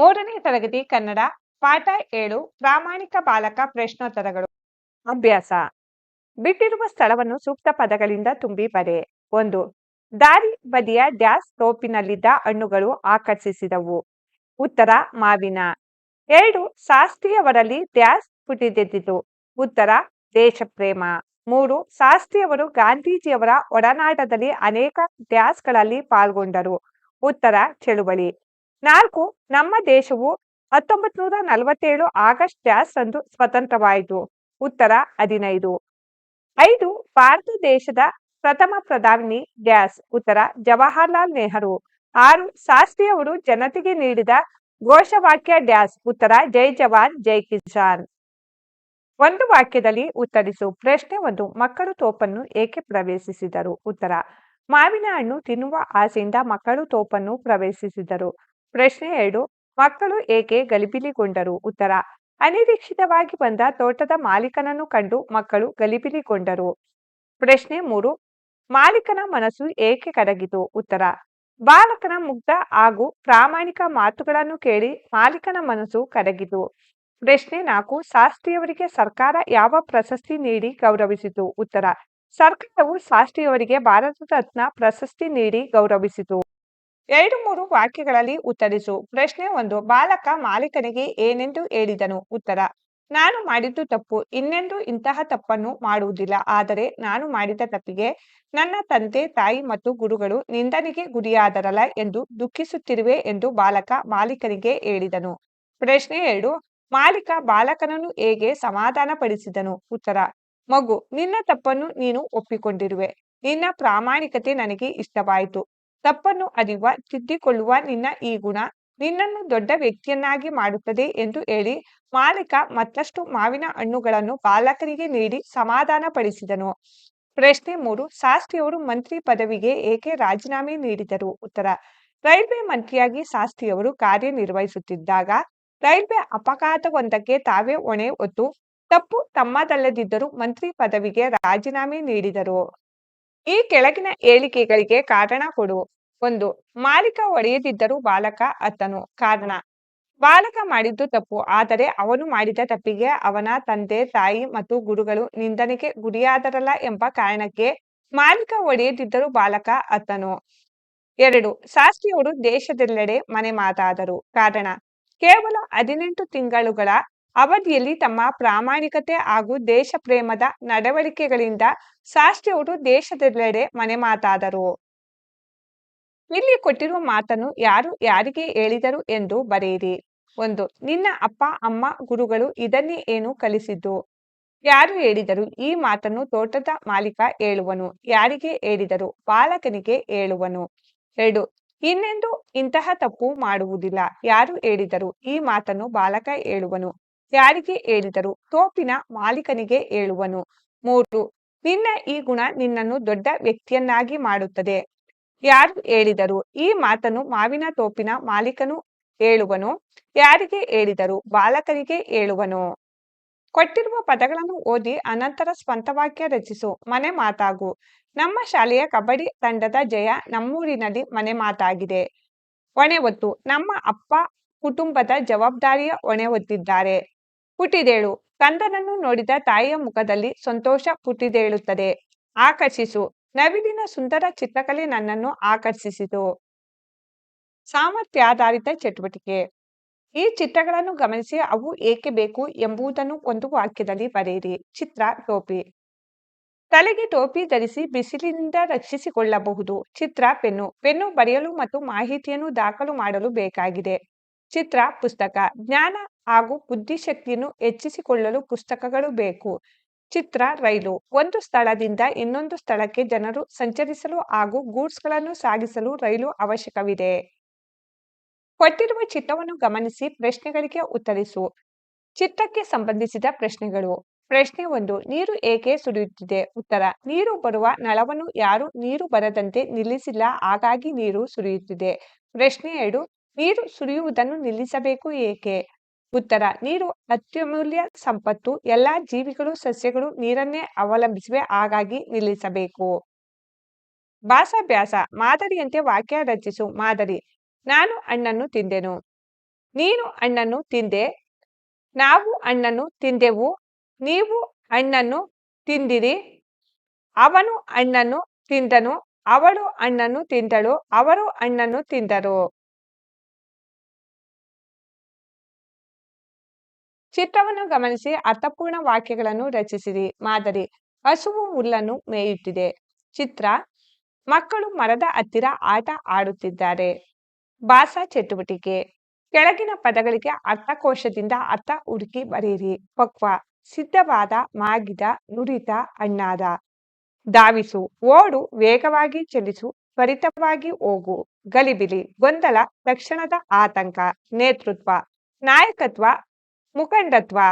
ಮೂರನೇ ತರಗತಿ ಕನ್ನಡ, ಪಾಠ ಏಳು, ಪ್ರಾಮಾಣಿಕ ಬಾಲಕ ಪ್ರಶ್ನೋತ್ತರಗಳು. ಅಭ್ಯಾಸ. ಬಿಟ್ಟಿರುವ ಸ್ಥಳವನ್ನು ಸೂಕ್ತ ಪದಗಳಿಂದ ತುಂಬಿ ಬರೆ. ಒಂದು, ದಾರಿ ಬದಿಯ ಡ್ಯಾಸ್ ತೋಪಿನಲ್ಲಿದ್ದ ಹಣ್ಣುಗಳು ಆಕರ್ಷಿಸಿದವು. ಉತ್ತರ, ಮಾವಿನ. ಎರಡು, ಶಾಸ್ತ್ರಿಯವರಲ್ಲಿ ಡ್ಯಾಸ್ ಪುಟಿದೆದ್ದಿತು ಉತ್ತರ, ದೇಶಪ್ರೇಮ. ಮೂರು, ಶಾಸ್ತ್ರಿಯವರು ಗಾಂಧೀಜಿಯವರ ಒಡನಾಟದಲ್ಲಿ ಅನೇಕ ಡ್ಯಾಸ್ಗಳಲ್ಲಿ ಪಾಲ್ಗೊಂಡರು. ಉತ್ತರ, ಚಳುವಳಿ. ನಾಲ್ಕು, ನಮ್ಮ ದೇಶವು ಹತ್ತೊಂಬತ್ ನೂರ ನಲವತ್ತೇಳು ಆಗಸ್ಟ್ ಡ್ಯಾಸ್ ರಂದು ಸ್ವತಂತ್ರವಾಯಿತು ಉತ್ತರ ಹದಿನೈದು. ಐದು, ಭಾರತ ದೇಶದ ಪ್ರಥಮ ಪ್ರಧಾನಿ ಡ್ಯಾಸ್ ಉತ್ತರ, ಜವಾಹರಲಾಲ್ ನೆಹರು. ಆರು, ಶಾಸ್ತ್ರಿಯವರು ಜನತೆಗೆ ನೀಡಿದ ಘೋಷವಾಕ್ಯ ಡ್ಯಾಸ್ ಉತ್ತರ, ಜೈ ಜವಾನ್, ಜೈ ಕಿಸಾನ್. ಒಂದು ವಾಕ್ಯದಲ್ಲಿ ಉತ್ತರಿಸು. ಪ್ರಶ್ನೆ ಒಂದು, ಮಕ್ಕಳು ತೋಪನ್ನು ಏಕೆ ಪ್ರವೇಶಿಸಿದರು? ಉತ್ತರ, ಮಾವಿನ ಹಣ್ಣು ತಿನ್ನುವ ಆಸೆಯಿಂದ ಮಕ್ಕಳು ತೋಪನ್ನು ಪ್ರವೇಶಿಸಿದರು. ಪ್ರಶ್ನೆ ಎರಡು, ಮಕ್ಕಳು ಏಕೆ ಗಲಿಬಿಲಿಗೊಂಡರು? ಉತ್ತರ, ಅನಿರೀಕ್ಷಿತವಾಗಿ ಬಂದ ತೋಟದ ಮಾಲೀಕನನ್ನು ಕಂಡು ಮಕ್ಕಳು ಗಲಿಬಿಲಿಗೊಂಡರು. ಪ್ರಶ್ನೆ ಮೂರು, ಮಾಲೀಕನ ಮನಸ್ಸು ಏಕೆ ಕರಗಿತು? ಉತ್ತರ, ಬಾಲಕನ ಮುಗ್ಧ ಹಾಗೂ ಪ್ರಾಮಾಣಿಕ ಮಾತುಗಳನ್ನು ಕೇಳಿ ಮಾಲೀಕನ ಮನಸ್ಸು ಕರಗಿತು. ಪ್ರಶ್ನೆ ನಾಲ್ಕು, ಶಾಸ್ತ್ರಿಯವರಿಗೆ ಸರ್ಕಾರ ಯಾವ ಪ್ರಶಸ್ತಿ ನೀಡಿ ಗೌರವಿಸಿತು? ಉತ್ತರ, ಸರ್ಕಾರವು ಶಾಸ್ತ್ರಿಯವರಿಗೆ ಭಾರತ ರತ್ನ ಪ್ರಶಸ್ತಿ ನೀಡಿ ಗೌರವಿಸಿತು. ಎರಡು ಮೂರು ವಾಕ್ಯಗಳಲ್ಲಿ ಉತ್ತರಿಸು. ಪ್ರಶ್ನೆ ಒಂದು, ಬಾಲಕ ಮಾಲೀಕನಿಗೆ ಏನೆಂದು ಹೇಳಿದನು? ಉತ್ತರ, ನಾನು ಮಾಡಿದ್ದು ತಪ್ಪು. ಇನ್ನೆಂದು ಇಂತಹ ತಪ್ಪನ್ನು ಮಾಡುವುದಿಲ್ಲ. ಆದರೆ ನಾನು ಮಾಡಿದ ತಪ್ಪಿಗೆ ನನ್ನ ತಂದೆ, ತಾಯಿ ಮತ್ತು ಗುರುಗಳು ನಿಂದನೆಗೆ ಗುರಿಯಾದರಲ್ಲ ಎಂದು ದುಃಖಿಸುತ್ತಿರುವೆ ಎಂದು ಬಾಲಕ ಮಾಲೀಕನಿಗೆ ಹೇಳಿದನು. ಪ್ರಶ್ನೆ ಎರಡು, ಮಾಲೀಕ ಬಾಲಕನನ್ನು ಹೇಗೆ ಸಮಾಧಾನಪಡಿಸಿದನು? ಉತ್ತರ, ಮಗು, ನಿನ್ನ ತಪ್ಪನ್ನು ನೀನು ಒಪ್ಪಿಕೊಂಡಿರುವೆ. ನಿನ್ನ ಪ್ರಾಮಾಣಿಕತೆ ನನಗೆ ಇಷ್ಟವಾಯಿತು. ತಪ್ಪನ್ನು ಅರಿಯುವ ತಿದ್ದಿಕೊಳ್ಳುವ ನಿನ್ನ ಈ ಗುಣ ನಿನ್ನನ್ನು ದೊಡ್ಡ ವ್ಯಕ್ತಿಯನ್ನಾಗಿ ಮಾಡುತ್ತದೆ ಎಂದು ಹೇಳಿ ಮಾಲೀಕ ಮತ್ತಷ್ಟು ಮಾವಿನ ಹಣ್ಣುಗಳನ್ನು ಬಾಲಕರಿಗೆ ನೀಡಿ ಸಮಾಧಾನ ಪಡಿಸಿದನು ಪ್ರಶ್ನೆ ಮೂರು, ಶಾಸ್ತ್ರಿಯವರು ಮಂತ್ರಿ ಪದವಿಗೆ ಏಕೆ ರಾಜೀನಾಮೆ ನೀಡಿದರು? ಉತ್ತರ, ರೈಲ್ವೆ ಮಂತ್ರಿಯಾಗಿ ಶಾಸ್ತ್ರಿಯವರು ಕಾರ್ಯನಿರ್ವಹಿಸುತ್ತಿದ್ದಾಗ ರೈಲ್ವೆ ಅಪಘಾತವೊಂದಕ್ಕೆ ತಾವೇ ಹೊಣೆ ಹೊತ್ತು ತಪ್ಪು ತಮ್ಮದಲ್ಲದಿದ್ದರೂ ಮಂತ್ರಿ ಪದವಿಗೆ ರಾಜೀನಾಮೆ ನೀಡಿದರು. ಈ ಕೆಳಗಿನ ಹೇಳಿಕೆಗಳಿಗೆ ಕಾರಣ ಕೊಡು. ಒಂದು ಮಾಲೀಕ ಒಡೆಯದಿದ್ದರೂ ಬಾಲಕ ಅತ್ತನು ಕಾರಣ. ಬಾಲಕ ಮಾಡಿದ್ದು ತಪ್ಪು, ಆದರೆ ಅವನು ಮಾಡಿದ ತಪ್ಪಿಗೆ ಅವನ ತಂದೆ, ತಾಯಿ ಮತ್ತು ಗುರುಗಳು ನಿಂದನೆಗೆ ಗುರಿಯಾದರಲ್ಲ ಎಂಬ ಕಾರಣಕ್ಕೆ ಮಾಲೀಕ ಒಡೆಯದಿದ್ದರೂ ಬಾಲಕ ಅತ್ತನು ಎರಡು, ಶಾಸ್ತ್ರಿಯವರು ದೇಶದೆಲ್ಲೆಡೆ ಮನೆ ಮಾತಾದರು. ಕಾರಣ, ಕೇವಲ ಹದಿನೆಂಟು ತಿಂಗಳುಗಳ ಅವಧಿಯಲ್ಲಿ ತಮ್ಮ ಪ್ರಾಮಾಣಿಕತೆ ಹಾಗೂ ದೇಶ ಪ್ರೇಮದ ನಡವಳಿಕೆಗಳಿಂದ ಶಾಸ್ತ್ರಿಯವರು ದೇಶದೆಲ್ಲೆಡೆ ಮನೆ ಮಾತಾದರು. ಇಲ್ಲಿ ಕೊಟ್ಟಿರುವ ಮಾತನ್ನು ಯಾರು ಯಾರಿಗೆ ಹೇಳಿದರು ಎಂದು ಬರೆಯಿರಿ. ಒಂದು, ನಿನ್ನ ಅಪ್ಪ, ಅಮ್ಮ, ಗುರುಗಳು ಇದನ್ನೇ ಏನು ಕಲಿಸಿದ್ದು? ಯಾರು ಹೇಳಿದರು? ಈ ಮಾತನ್ನು ತೋಟದ ಮಾಲೀಕ ಹೇಳುವನು. ಯಾರಿಗೆ ಹೇಳಿದರು? ಬಾಲಕನಿಗೆ ಹೇಳುವನು. ಎರಡು, ಇನ್ನೆಂದು ಇಂತಹ ತಪ್ಪು ಮಾಡುವುದಿಲ್ಲ. ಯಾರು ಹೇಳಿದರು? ಈ ಮಾತನ್ನು ಬಾಲಕ ಹೇಳುವನು. ಯಾರಿಗೆ ಹೇಳಿದರು? ತೋಪಿನ ಮಾಲೀಕನಿಗೆ ಹೇಳುವನು. ಮೂರು, ನಿನ್ನ ಈ ಗುಣ ನಿನ್ನನ್ನು ದೊಡ್ಡ ವ್ಯಕ್ತಿಯನ್ನಾಗಿ ಮಾಡುತ್ತದೆ. ಯಾರು ಹೇಳಿದರು? ಈ ಮಾತನ್ನು ಮಾವಿನ ತೋಪಿನ ಮಾಲೀಕನು ಹೇಳುವನು. ಯಾರಿಗೆ ಹೇಳಿದರು? ಬಾಲಕರಿಗೆ ಹೇಳುವನು. ಕೊಟ್ಟಿರುವ ಪದಗಳನ್ನು ಓದಿ ಅನಂತರ ಸ್ವಂತ ವಾಕ್ಯ ರಚಿಸು. ಮನೆ ಮಾತಾಗು. ನಮ್ಮ ಶಾಲೆಯ ಕಬಡ್ಡಿ ತಂಡದ ಜಯ ನಮ್ಮೂರಿನಲ್ಲಿ ಮನೆ ಮಾತಾಗಿದೆ. ಹೊಣೆ ಹೊತ್ತು. ನಮ್ಮ ಅಪ್ಪ ಕುಟುಂಬದ ಜವಾಬ್ದಾರಿಯ ಹೊಣೆ ಹೊತ್ತಿದ್ದಾರೆ. ಪುಟಿದೇಳು. ಕಂದನನ್ನು ನೋಡಿದ ತಾಯಿಯ ಮುಖದಲ್ಲಿ ಸಂತೋಷ ಪುಟಿದೇಳುತ್ತದೆ. ಆಕರ್ಷಿಸು. ನವಿಲಿನ ಸುಂದರ ಚಿತ್ರಕಲೆ ನನ್ನನ್ನು ಆಕರ್ಷಿಸಿತು. ಸಾಮರ್ಥ್ಯಾಧಾರಿತ ಚಟುವಟಿಕೆ. ಈ ಚಿತ್ರಗಳನ್ನು ಗಮನಿಸಿ ಅವು ಏಕೆ ಬೇಕು ಎಂಬುದನ್ನು ಒಂದು ವಾಕ್ಯದಲ್ಲಿ ಬರೆಯಿರಿ. ಚಿತ್ರ ಟೋಪಿ. ತಲೆಗೆ ಟೋಪಿ ಧರಿಸಿ ಬಿಸಿಲಿನಿಂದ ರಕ್ಷಿಸಿಕೊಳ್ಳಬಹುದು. ಚಿತ್ರ ಪೆನ್ನು. ಪೆನ್ನು ಬರೆಯಲು ಮತ್ತು ಮಾಹಿತಿಯನ್ನು ದಾಖಲು ಮಾಡಲು ಬೇಕಾಗಿದೆ. ಚಿತ್ರ ಪುಸ್ತಕ. ಜ್ಞಾನ ಹಾಗೂ ಬುದ್ಧಿಶಕ್ತಿಯನ್ನು ಹೆಚ್ಚಿಸಿಕೊಳ್ಳಲು ಪುಸ್ತಕಗಳು ಬೇಕು. ಚಿತ್ರ, ರೈಲು ಒಂದು ಸ್ಥಳದಿಂದ ಇನ್ನೊಂದು ಸ್ಥಳಕ್ಕೆ ಜನರು ಸಂಚರಿಸಲು ಹಾಗೂ ಗೂಡ್ಸ್ಗಳನ್ನು ಸಾಗಿಸಲು ರೈಲು ಅವಶ್ಯಕವಿದೆ. ಕೊಟ್ಟಿರುವ ಚಿತ್ರವನ್ನು ಗಮನಿಸಿ ಪ್ರಶ್ನೆಗಳಿಗೆ ಉತ್ತರಿಸು. ಚಿತ್ರಕ್ಕೆ ಸಂಬಂಧಿಸಿದ ಪ್ರಶ್ನೆಗಳು. ಪ್ರಶ್ನೆ ಒಂದು, ನೀರು ಏಕೆ ಸುರಿಯುತ್ತಿದೆ? ಉತ್ತರ, ನೀರು ಬರುವ ನಳವನ್ನು ಯಾರು ನೀರು ಬರದಂತೆ ನಿಲ್ಲಿಸಿಲ್ಲ, ಹಾಗಾಗಿ ನೀರು ಸುರಿಯುತ್ತಿದೆ. ಪ್ರಶ್ನೆ ಎರಡು, ನೀರು ಸುರಿಯುವುದನ್ನು ನಿಲ್ಲಿಸಬೇಕು ಏಕೆ? ಉತ್ತರ, ನೀರು ಅತ್ಯಮೂಲ್ಯ ಸಂಪತ್ತು. ಎಲ್ಲಾ ಜೀವಿಗಳು, ಸಸ್ಯಗಳು ನೀರನ್ನೇ ಅವಲಂಬಿಸಿವೆ, ಹಾಗಾಗಿ ನಿಲ್ಲಿಸಬೇಕು. ಭಾಸಾಭ್ಯಾಸ ಮಾದರಿಯಂತೆ ವಾಕ್ಯ ರಚಿಸು. ಮಾದರಿ. ನಾನು ಹಣ್ಣನ್ನು ತಿಂದೆನು. ನೀನು ಹಣ್ಣನ್ನು ತಿಂದೆ. ನಾವು ಹಣ್ಣನ್ನು ತಿಂದೆವು. ನೀವು ಹಣ್ಣನ್ನು ತಿಂದಿರಿ. ಅವನು ಹಣ್ಣನ್ನು ತಿಂದನು. ಅವಳು ಹಣ್ಣನ್ನು ತಿಂದಳು. ಅವರು ಹಣ್ಣನ್ನು ತಿಂದರು. ಚಿತ್ರವನ್ನು ಗಮನಿಸಿ ಅರ್ಥಪೂರ್ಣ ವಾಕ್ಯಗಳನ್ನು ರಚಿಸಿರಿ. ಮಾದರಿ, ಹಸುವು ಹುಲ್ಲನ್ನು ಮೇಯುತ್ತಿದೆ. ಚಿತ್ರ, ಮಕ್ಕಳು ಮರದ ಹತ್ತಿರ ಆಟ ಆಡುತ್ತಿದ್ದಾರೆ. ಭಾಷಾ ಚಟುವಟಿಕೆ, ಕೆಳಗಿನ ಪದಗಳಿಗೆ ಅರ್ಥಕೋಶದಿಂದ ಅರ್ಥ ಹುಡುಕಿ ಬರೆಯಿರಿ. ಪಕ್ವ, ಸಿದ್ಧವಾದ, ಮಾಗಿದ, ನುರಿತ, ಅಣ್ಣಾದ. ಧಾವಿಸು, ಓಡು, ವೇಗವಾಗಿ ಚಲಿಸು, ತ್ವರಿತವಾಗಿ ಹೋಗು. ಗಲಿಬಿಲಿ, ಗೊಂದಲ ತಕ್ಷಣದ ಆತಂಕ. ನೇತೃತ್ವ, ನಾಯಕತ್ವ முகண்டத்வா